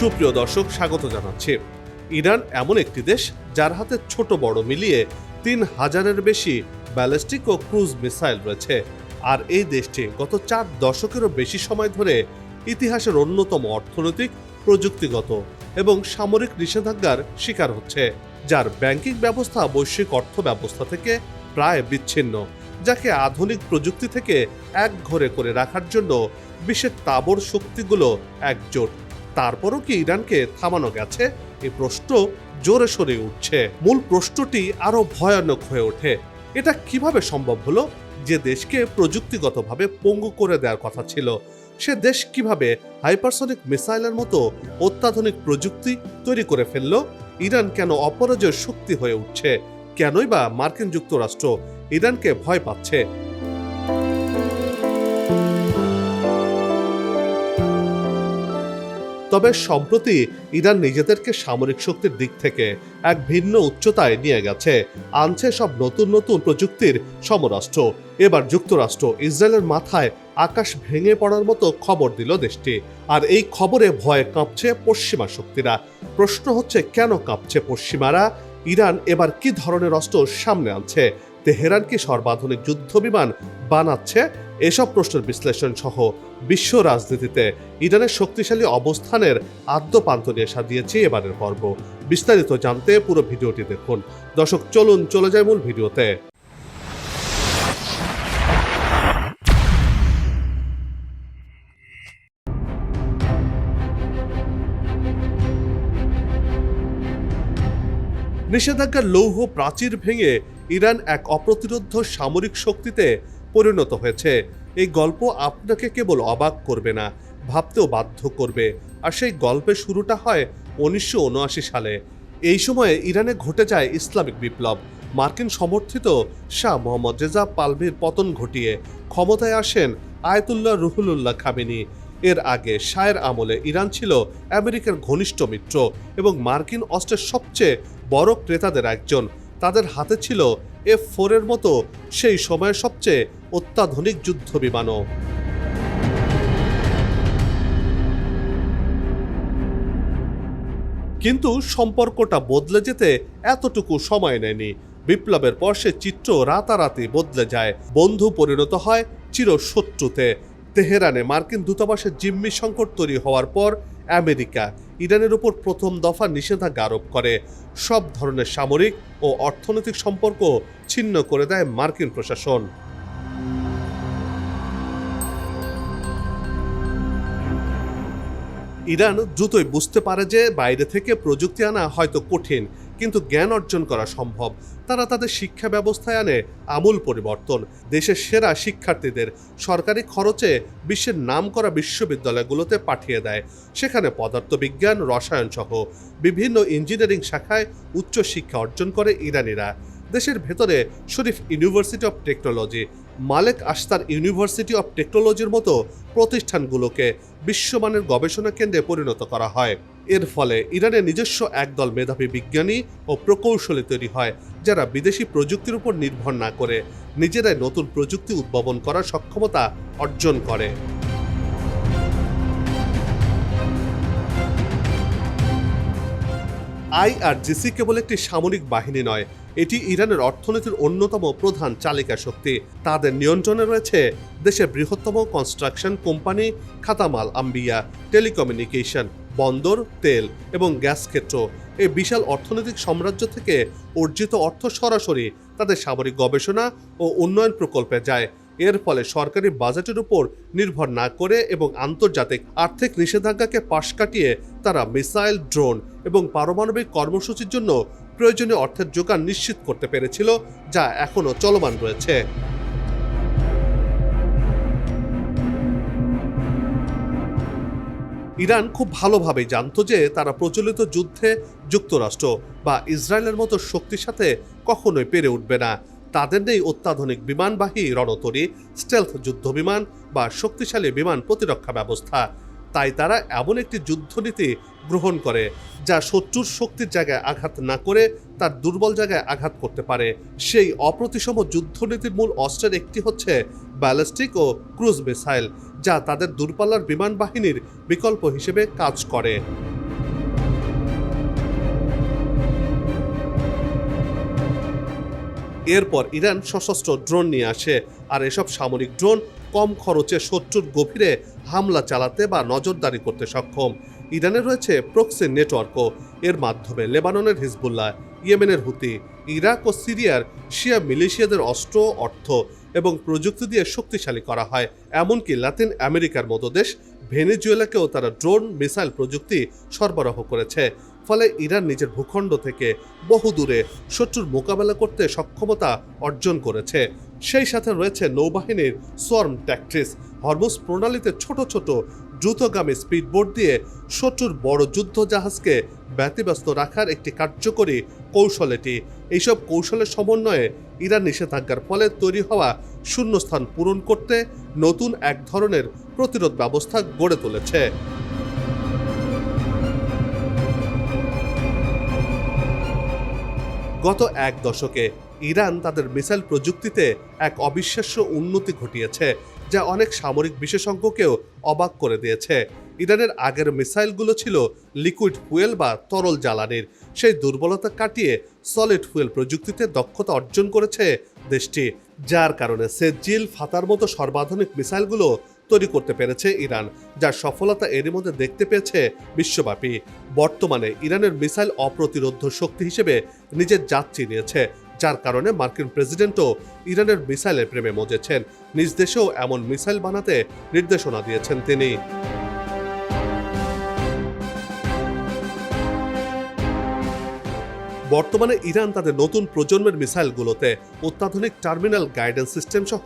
সুপ্রিয় দর্শক, স্বাগত জানাচ্ছি। ইরান এমন একটি দেশ যার হাতে ছোট বড় মিলিয়ে তিন হাজারের বেশি ব্যালিস্টিক ও ক্রুজ মিসাইল রয়েছে। আর এই দেশটি গত চার দশকেরও বেশি সময় ধরে ইতিহাসের অন্যতম অর্থনৈতিক, প্রযুক্তিগত এবং সামরিক নিষেধাজ্ঞার শিকার হচ্ছে, যার ব্যাংকিং ব্যবস্থা বৈশ্বিক অর্থ ব্যবস্থা থেকে প্রায় বিচ্ছিন্ন, যাকে আধুনিক প্রযুক্তি থেকে এক ঘরে করে রাখার জন্য বিশ্বের তাবর শক্তিগুলো একজোট তারপরও কি ইরানকে থামানো গেছে? এই প্রশ্ন জোরে সরে উঠছে। মূল প্রশ্নটি আরও ভয়ানক হয়ে ওঠে। এটা কীভাবে সম্ভব হলো? যে দেশকে প্রযুক্তিগতভাবে পঙ্গু করে দেওয়ার কথা ছিল, সে দেশ কীভাবে হাইপারসনিক মিসাইলের মতো অত্যাধুনিক প্রযুক্তি তৈরি করে ফেলল? ইরান কেন অপরাজয় শক্তি হয়ে উঠছে? কেনই বা মার্কিন যুক্তরাষ্ট্র ইরানকে ভয় পাচ্ছে? তবে সম্প্রতি ইরান নিজেদেরকে সামরিক শক্তির দিক থেকে এক ভিন্ন উচ্চতায় নিয়ে গেছে। আনছে সব নতুন নতুন প্রযুক্তির সমরাষ্ট্র। এবার যুক্তরাষ্ট্র ইসরায়েলের মাথায় আকাশ ভেঙে পড়ার মতো খবর দিল দেশটি। আর এই খবরে ভয়ে কাঁপছে পশ্চিমা শক্তিরা। প্রশ্ন হচ্ছে, কেন কাঁপছে পশ্চিমারা? ইরান এবার কি ধরনের অস্ত্র সামনে আনছে? তেহরান কি সর্বাধুনিক যুদ্ধ বিমান বানাচ্ছে? এসব প্রশ্নের বিশ্লেষণ সহ বিশ্ব রাজনীতিতে ইরানের শক্তিশালী অবস্থানের আদ্যপান্ত নিয়ে সাজিয়েছি এবারের পর্ব। বিস্তারিত জানতে পুরো ভিডিওটি দেখুন। দর্শক, চলুন, চলে যায় মূল ভিডিওতে। নিষেধাজ্ঞার লৌহ প্রাচীর ভেঙে ইরান এক অপ্রতিরোধ্য সামরিক শক্তিতে পরিণত হয়েছে। এই গল্প আপনাকে কেবল অবাক করবে না, ভাবতেও বাধ্য করবে। আর সেই গল্পের শুরুটা হয় উনিশশো উনআশি সালে। এই সময়ে ইরানে ঘটে যায় ইসলামিক বিপ্লব। মার্কিন সমর্থিত শাহ মোহাম্মদ রেজা পালভির পতন ঘটিয়ে ক্ষমতায় আসেন আয়তুল্লাহ রুহুলুল্লাহ খামেনি। এর আগে শায়ের আমলে ইরান ছিল আমেরিকার ঘনিষ্ঠ মিত্র এবং মার্কিন অস্ত্রের সবচেয়ে বড় ক্রেতাদের একজন। তাদের হাতে ছিল এফ ফোরের মতো সেই সময়ের সবচেয়ে অত্যাধুনিক যুদ্ধ বিমানও। কিন্তু সম্পর্কটা বদলে যেতে এতটুকু সময় নেয়নি। বিপ্লবের পর সে চিত্র রাতারাতি বদলে যায়। বন্ধু পরিণত হয় চিরশত্রুতে। তেহরানে মার্কিন দূতাবাসের জিম্মি সংকট তৈরি হওয়ার পর আমেরিকা ইরানের উপর প্রথম দফা নিষেধাজ্ঞা আরোপ করে। সব ধরনের সামরিক ও অর্থনৈতিক সম্পর্ক ছিন্ন করে দেয় মার্কিন প্রশাসন। ইরান দ্রুতই বুঝতে পারে যে বাইরে থেকে প্রযুক্তি আনা হয়তো কঠিন। কিন্তু জ্ঞান অর্জন করা সম্ভব। তারা তাদের শিক্ষা ব্যবস্থায় আনে আমূল পরিবর্তন। দেশের সেরা শিক্ষার্থীদের সরকারি খরচে বিশ্বের নামকরা বিশ্ববিদ্যালয়গুলোতে পাঠিয়ে দেয়। সেখানে পদার্থবিজ্ঞান, রসায়ন সহ বিভিন্ন ইঞ্জিনিয়ারিং শাখায় উচ্চ শিক্ষা অর্জন করে ইরানিরা। দেশের ভেতরে Sharif university of technology, Malek Ashtar university of টেকনোলজির মতো প্রতিষ্ঠানগুলোকে বিশ্বমানের গবেষণা কেন্দ্রে পরিণত করা হয়। এর ফলে ইরানের নিজস্ব একদল মেধাবী বিজ্ঞানী ও প্রকৌশলী তৈরি হয়, যারা বিদেশি প্রযুক্তির উপর নির্ভর না করে নিজেরাই নতুন প্রযুক্তি উদ্ভাবন করার সক্ষমতা অর্জন করে। আইআরজিসি কেবল একটি সামরিক বাহিনী নয়, এটি ইরানের অর্থনীতির অন্যতম প্রধান চালিকা শক্তি। তাদের নিয়ন্ত্রণে রয়েছে দেশের বৃহত্তম কনস্ট্রাকশন কোম্পানি খাতামাল আম্বিয়া, টেলিকমিউনিকেশন। বন্দর, তেল এবং গ্যাস ক্ষেত্র। এই বিশাল অর্থনৈতিক সাম্রাজ্য থেকে অর্জিত অর্থ সরাসরি তাদের সামরিক গবেষণা ও উন্নয়ন প্রকল্পে যায়। এর ফলে সরকারি বাজেটের উপর নির্ভর না করে এবং আন্তর্জাতিক আর্থিক নিষেধাজ্ঞাকে পাশ কাটিয়ে তারা মিসাইল, ড্রোন এবং পারমাণবিক কর্মসূচির জন্য প্রয়োজনীয় অর্থের যোগান নিশ্চিত করতে পেরেছিল, যা এখনও চলমান রয়েছে। ইরান খুব ভালোভাবেই জানতো যে তারা প্রচলিত যুদ্ধে যুক্তরাষ্ট্র বা ইসরায়েলের মতো শক্তির সাথে কখনোই পেরে উঠবে না। তাদের নেই অত্যাধুনিক বিমানবাহী রণতরী স্টেলথ যুদ্ধ বিমান বা শক্তিশালী বিমান প্রতিরক্ষা ব্যবস্থা। তাই তারা এমন একটি যুদ্ধনীতি গ্রহণ করে যা শত্রুর শক্তির জায়গায় আঘাত না করে তার দুর্বল জায়গায় আঘাত করতে পারে। সেই অপ্রতিসম যুদ্ধনীতির মূল অস্ত্রের একটি হচ্ছে ব্যালিস্টিক ও ক্রুজ মিসাইল। যা তাদের দূরপাল্লার বিমান বাহিনীর বিকল্প হিসেবে কাজ করে। এরপর ইরান সশস্ত্র ড্রোন নিয়ে আসে, আর এসব সামরিক ড্রোন কম খরচে শত্রুর গভীরে হামলা চালাতে বা নজরদারি করতে সক্ষম। ইরানের রয়েছে প্রক্সি নেটওয়ার্কও এর মাধ্যমে লেবাননের হিজবুল্লাহ, ইয়েমেনের হুতি, ইরাক ও সিরিয়ার শিয়া মিলিশিয়াদের অস্ত্র অর্থ এবং প্রযুক্তি দিয়ে শক্তিশালী করা হয়। এমনকি লাতিন আমেরিকার মতো দেশ, ভেনেজুয়েলাকেও তারা ড্রোন, মিসাইল প্রযুক্তি সরবরাহ করেছে। ফলে ইরান নিজের ভূখণ্ড থেকে বহু দূরে শত্রুর মোকাবেলা করতে সক্ষমতা অর্জন করেছে। সেই সাথে রয়েছে নৌবাহিনীর সোয়ার্ম ট্যাকট্রিস হরমুজ প্রণালীতে ছোট ছোট দ্রুতগামী স্পিডবোট দিয়ে শত্রুর বড় যুদ্ধ জাহাজকে ব্যতিব্যস্ত রাখার একটি কার্যকরী কৌশল এটি। এইসব কৌশলের সমন্বয়ে ইরান নিষেধাজ্ঞার ফলে তৈরি হওয়া শূন্যস্থান পূরণ করতে নতুন এক ধরনের প্রতিরোধ ব্যবস্থা গড়ে তুলেছে। গত এক দশকে ইরান তাদের মিসাইল প্রযুক্তিতে এক অবিশ্বাস্য উন্নতি ঘটিয়েছে, যা অনেক সামরিক বিশেষজ্ঞকেও অবাক করে দিয়েছে। ইরানের আগের মিসাইলগুলো ছিল লিকুইড ফুয়েল বা তরল জ্বালানির। সেই দুর্বলতা কাটিয়ে সলিড ফুয়েল প্রযুক্তিতে দক্ষতা অর্জন করেছে দেশটি, যার কারণে সেজিল ফাতার মতো সর্বাধুনিক মিসাইলগুলো তৈরি করতে পেরেছে ইরান, যার সফলতা এরই মধ্যে দেখতে পেয়েছে বিশ্বব্যাপী। বর্তমানে ইরানের মিসাইল অপ্রতিরোধ শক্তি হিসেবে নিজের জাত চিনিয়েছে, যার কারণে মার্কিন প্রেসিডেন্টও ইরানের মিসাইলের প্রেমে মজেছেন। নিজ দেশেও এমন মিসাইল বানাতে নির্দেশনা দিয়েছেন তিনি। বর্তমানে ইরান তাদের নতুন প্রজন্মের মিসাইলগুলোতে অত্যাধুনিক টার্মিনাল গাইডেন্স সিস্টেম সহ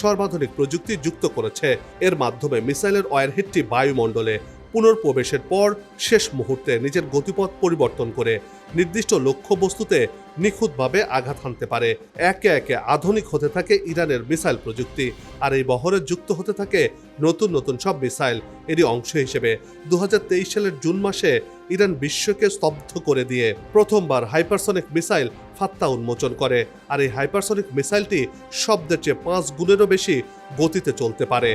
সর্বাধুনিক প্রযুক্তি যুক্ত করেছে। এর মাধ্যমে মিসাইলের ওয়ারহেডটি বায়ুমণ্ডলে পুনর্প্রবেশের পর শেষ মুহূর্তে নিজের গতিপথ পরিবর্তন করে নির্দিষ্ট লক্ষ্যবস্তুতে নিখুঁতভাবে আঘাত হানতে পারে। একে একে আধুনিক হতে থাকে ইরানের মিসাইল প্রযুক্তি আর এই বহরে যুক্ত হতে থাকে নতুন নতুন সব মিসাইল। এরই অংশ হিসেবে দু হাজার তেইশ সালের জুন মাসে ইরান বিশ্বকে স্তব্ধ করে দিয়ে প্রথমবার হাইপারসনিক মিসাইল ফাত্তা উন্মোচন করে। আর এই হাইপারসনিক মিসাইলটি শব্দের চেয়ে পাঁচ গুণেরও বেশি গতিতে চলতে পারে।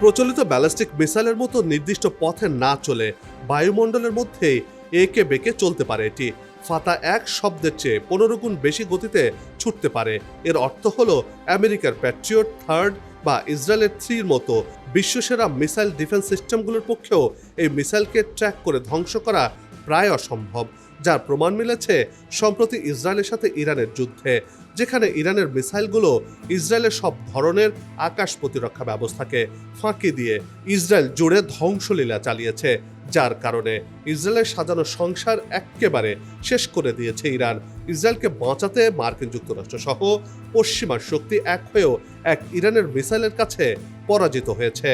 প্রচলিত ব্যালিস্টিক মিসাইলের মতো নির্দিষ্ট পথে না চলে বায়ুমণ্ডলের মধ্যেই একে বেঁকে চলতে পারে এটি। ফাতা এক শব্দের চেয়ে পনেরো গুণ বেশি গতিতে ছুটতে পারে। এর অর্থ হলো আমেরিকার প্যাট্রিয়ট থার্ড বা ইসরায়েলের থ্রির মতো বিশ্বসেরা মিসাইল ডিফেন্স সিস্টেমগুলোর পক্ষেও এই মিসাইলকে ট্র্যাক করে ধ্বংস করা প্রায় অসম্ভব। যার প্রমাণ মিলেছে সম্প্রতি ইসরায়েলের সাথে ইরানের যুদ্ধে, যেখানে ইরানের মিসাইলগুলো ইসরায়েলের সব ধরনের আকাশ প্রতিরক্ষা ব্যবস্থাকে ফাঁকি দিয়ে ইসরায়েল জুড়ে ধ্বংসলীলা চালিয়েছে, যার কারণে ইসরায়েলের সাজানো সংসার একেবারে শেষ করে দিয়েছে ইরান। ইসরায়েলকে বাঁচাতে মার্কিন যুক্তরাষ্ট্র সহ পশ্চিমা শক্তি এক হয়েও এক ইরানের মিসাইলের কাছে পরাজিত হয়েছে।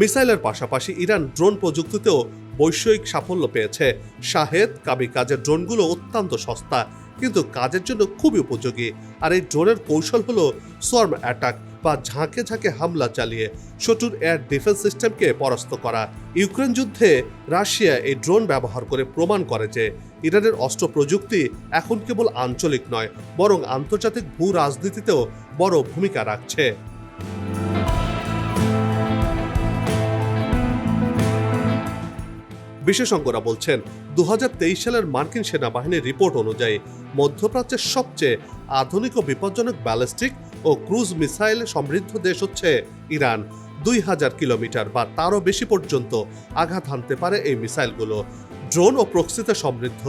মিসাইলের পাশাপাশি ইরান ড্রোন প্রযুক্তিতেও বৈষয়িক সাফল্য পেয়েছে। শাহেদ কাবি কাজের ড্রোনগুলো অত্যন্ত সস্তা, কিন্তু কাজের জন্য খুবই উপযোগী। আর এই ড্রোনের কৌশল হলো সোয়ার্ম অ্যাটাক বা ঝাঁকে ঝাঁকে হামলা চালিয়ে শত্রুর এয়ার ডিফেন্স সিস্টেমকে পরাস্ত করা। ইউক্রেন যুদ্ধে রাশিয়া এই ড্রোন ব্যবহার করে প্রমাণ করে যে ইরানের অস্ত্র প্রযুক্তি এখন কেবল আঞ্চলিক নয়, বরং আন্তর্জাতিক ভূ রাজনীতিতেও বড় ভূমিকা রাখছে। বিশেষজ্ঞরা বলছেন দু হাজার তেইশ সালের মার্কিন সেনাবাহিনীর রিপোর্ট অনুযায়ী মধ্যপ্রাচ্যের সবচেয়ে আধুনিক ও বিপজ্জনক ব্যালিস্টিক ও ক্রুজ মিসাইল সমৃদ্ধ দেশ হচ্ছে ইরান। দুই হাজার কিলোমিটার বা তারও বেশি পর্যন্ত আঘাত হানতে পারে এই মিসাইলগুলো। ড্রোন ও প্রক্সিতে সমৃদ্ধ,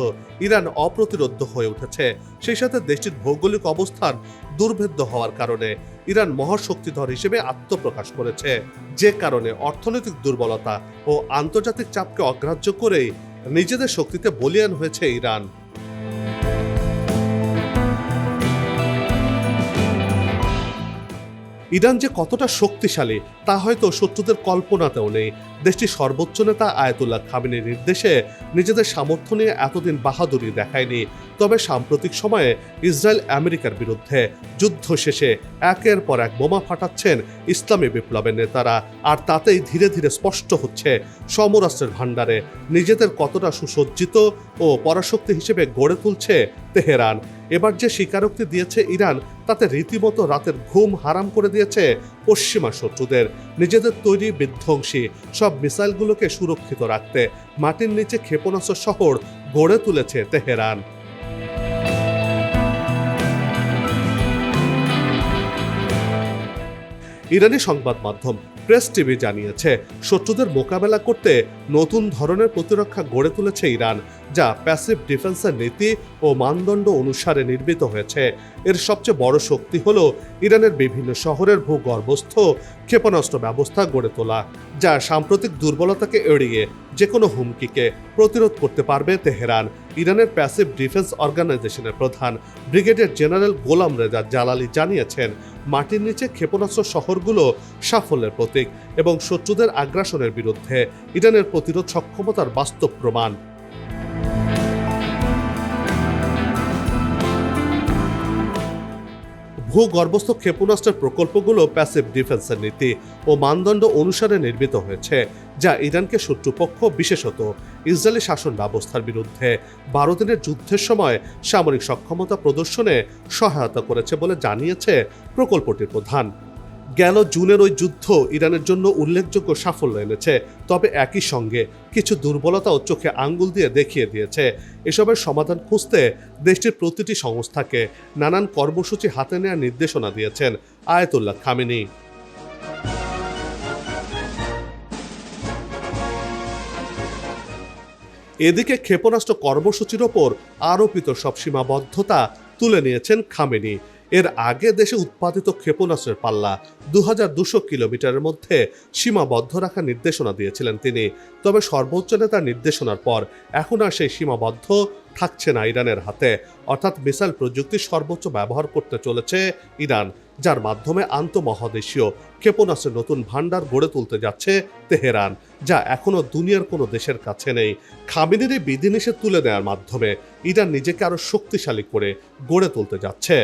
ইরান অপ্রতিরোধ্য হয়ে উঠেছে। সেই সাথে দেশটির ভৌগোলিক অবস্থান দুর্ভেদ্য হওয়ার কারণে। ইরান মহাশক্তিধর হিসেবে আত্মপ্রকাশ করেছে। যে কারণে অর্থনৈতিক দুর্বলতা ও আন্তর্জাতিক চাপকে অগ্রাহ্য করেই নিজেদের শক্তিতে বলিয়ান হয়েছে ইরান। ইরান যে কতটা শক্তিশালী, তা হয়তো শত্রুদের কল্পনাতেও নেই। দেশটির সর্বোচ্চ নেতা আয়াতুল্লাহ খামিনের নির্দেশে নিজেদের সামর্থ্য নিয়ে এতদিন বাহাদুরি দেখায়নি। তবে সাম্প্রতিক সময়ে ইসরায়েল আমেরিকার বিরুদ্ধে যুদ্ধ শেষে একের পর এক বোমা ফাটাচ্ছেন ইসলামী বিপ্লবের নেতারা। আর তাতেই ধীরে ধীরে স্পষ্ট হচ্ছে সমরাষ্ট্রের ভাণ্ডারে নিজেদের কতটা সুসজ্জিত ও পরাশক্তি হিসেবে গড়ে তুলছে তেহরান। এবার যে স্বীকারোক্তি দিয়েছে ইরান, তাতে রীতিমতো রাতের ঘুম হারাম করে দিয়েছে পশ্চিমা শত্রুদের। নিজেদের তৈরি বিধ্বংসী, সব মিসাইলগুলোকে সুরক্ষিত রাখতে মাটির নিচে ক্ষেপণাস্ত্র শহর গড়ে তুলেছে তেহরান। ইরানি সংবাদ মাধ্যম প্রেস টিভি জানিয়েছে, শত্রুদের মোকাবেলা করতে নতুন ধরনের প্রতিরক্ষা গড়ে তুলেছে ইরান। যা প্যাসিভ ডিফেন্সের নীতি ও মানদণ্ড অনুসারে নির্মিত হয়েছে। এর সবচেয়ে বড় শক্তি হল ইরানের বিভিন্ন শহরের ভূগর্ভস্থ ক্ষেপণাস্ত্র ব্যবস্থা গড়ে তোলা, যা সাম্প্রতিক দুর্বলতাকে এড়িয়ে যে কোনো হুমকিকে প্রতিরোধ করতে পারবে তেহরান। ইরানের প্যাসিভ ডিফেন্স অর্গানাইজেশনের প্রধান ব্রিগেডিয়ার জেনারেল গোলাম রেজা জালালি জানিয়েছেন, মাটির নিচে ক্ষেপণাস্ত্র শহরগুলো সাফল্যের প্রতীক এবং শত্রুদের আগ্রাসনের বিরুদ্ধে ইরানের প্রতিরোধ সক্ষমতার বাস্তব প্রমাণ। ভূগর্ভস্থ ক্ষেপণাস্ত্রের প্রকল্পগুলো প্যাসিভ ডিফেন্সের নীতি ও মানদণ্ড অনুসারে নির্মিত হয়েছে, যা ইরানকে শত্রুপক্ষ, বিশেষত ইসরায়েলি শাসন ব্যবস্থার বিরুদ্ধে বারো দিনের যুদ্ধের সময় সামরিক সক্ষমতা প্রদর্শনে সহায়তা করেছে বলে জানিয়েছে প্রকল্পটির প্রধান। গেল জুনের ওই যুদ্ধ ইরানের জন্য উল্লেখযোগ্য সাফল্য এনেছে। তবে একই সঙ্গে কিছু দুর্বলতাও চোখে আঙ্গুল দিয়ে দেখিয়ে দিয়েছে। এসবের সমাধান খুঁজতে দেশটির প্রতিটি সংস্থাকে নানান কর্মসূচি হাতে নেওয়ার নির্দেশনা দিয়েছেন আয়াতুল্লাহ খামেনি। এদিকে ক্ষেপণাস্ত্র কর্মসূচির ওপর আরোপিত সব সীমাবদ্ধতা তুলে নিয়েছেন খামেনি। এর আগে দেশে উৎপাদিত ক্ষেপণাস্ত্রের পাল্লা দু হাজার দুশো কিলোমিটারের মধ্যে সীমাবদ্ধ রাখার নির্দেশনা দিয়েছিলেন তিনি। তবে সর্বোচ্চ নেতার নির্দেশনার পর এখন আর সেই সীমাবদ্ধ থাকছে না ইরানের হাতে। অর্থাৎ মিসাইল প্রযুক্তির সর্বোচ্চ ব্যবহার করতে চলেছে ইরান, যার মাধ্যমে আন্তঃমহাদেশীয় ক্ষেপণাস্ত্রের নতুন ভাণ্ডার গড়ে তুলতে যাচ্ছে তেহরান, যা এখনও দুনিয়ার কোনো দেশের কাছে নেই। খামিনের এই বিধিনিষেধ তুলে দেওয়ার মাধ্যমে ইরান নিজেকে আরও শক্তিশালী করে গড়ে তুলতে যাচ্ছে।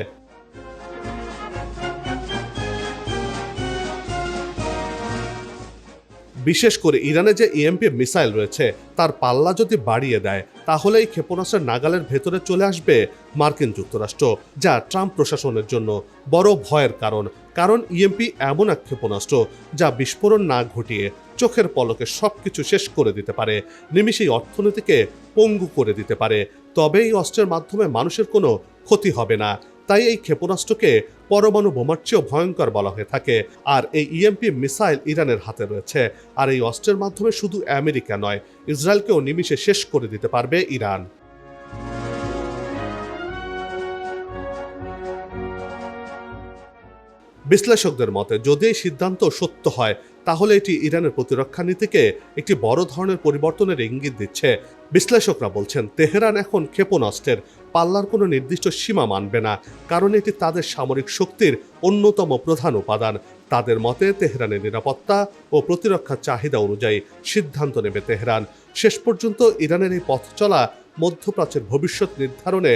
বিশেষ করে ইরানে যে ইএমপি মিসাইল রয়েছে, তার পাল্লা যদি বাড়িয়ে দেয় তাহলে এই ক্ষেপণাস্ত্রের নাগালের ভেতরে চলে আসবে মার্কিন যুক্তরাষ্ট্র, যা ট্রাম্প প্রশাসনের জন্য বড় ভয়ের কারণ। কারণ ইএমপি এমন এক ক্ষেপণাস্ত্র, যা বিস্ফোরণ না ঘটিয়ে চোখের পলকে সবকিছু শেষ করে দিতে পারে, নিমিষেই অর্থনীতিকে পঙ্গু করে দিতে পারে। তবে এই অস্ত্রের মাধ্যমে মানুষের কোনো ক্ষতি হবে না। তাই এই ক্ষেপণাস্ত্রকে পরমাণু বোমার চেয়েও ভয়ঙ্কর বলা হয়ে থাকে। আর এই ইএমপি মিসাইল ইরানের হাতে রয়েছে। আর এই অস্ত্রের মাধ্যমে শুধু আমেরিকা নয়, ইসরায়েলকেও নিমিষে শেষ করে দিতে পারবে ইরান। বিশ্লেষকদের মতে, যদি এই সিদ্ধান্ত সত্য হয় তাহলে এটি ইরানের প্রতিরক্ষা নীতিকে একটি বড় ধরনের পরিবর্তনের ইঙ্গিত দিচ্ছে। বিশ্লেষকরা বলছেন, তেহরান এখন ক্ষেপণাস্ত্রের পাল্লার কোনো নির্দিষ্ট সীমা মানবে না, কারণ এটি তাদের সামরিক শক্তির অন্যতম প্রধান উপাদান। তাদের মতে, তেহরানের নিরাপত্তা ও প্রতিরক্ষার চাহিদা অনুযায়ী সিদ্ধান্ত নেবে তেহরান। শেষ পর্যন্ত ইরানের এই পথ চলা মধ্যপ্রাচ্যের ভবিষ্যৎ নির্ধারণে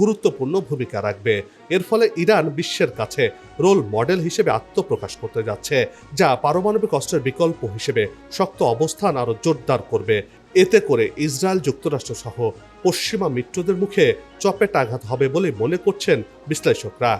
গুরুত্বপূর্ণ ভূমিকা রাখবে। এর ফলে ইরান বিশ্বের কাছে রোল মডেল হিসেবে আত্মপ্রকাশ করতে যাচ্ছে, যা পারমাণবিক অস্ত্রের বিকল্প হিসেবে শক্ত অবস্থান আরও জোরদার করবে। এতে করে ইসরায়েল যুক্তরাষ্ট্র সহ পশ্চিমা মিত্রদের মুখে চপেট আঘাত হবে বলে মনে করছেন বিশ্লেষকরা।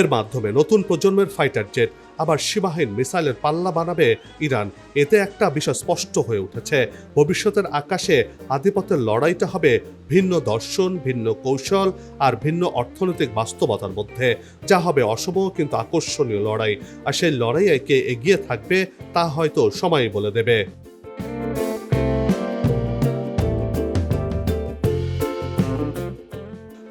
এর মাধ্যমে নতুন প্রজন্মের ফাইটার জেট আবার সীমাহীন মিসাইলের পাল্লা বানাবে ইরান। এতে একটা বিষয় স্পষ্ট হয়ে উঠেছে। ভবিষ্যতের আকাশে আধিপত্যের লড়াইটা হবে ভিন্ন দর্শন, ভিন্ন কৌশল আর ভিন্ন অর্থনৈতিক বাস্তবতার মধ্যে। যা হবে অসম কিন্তু আকর্ষণীয় লড়াই। আর সেই লড়াইয়ে কে এগিয়ে থাকবে তা হয়তো সময় বলে দেবে।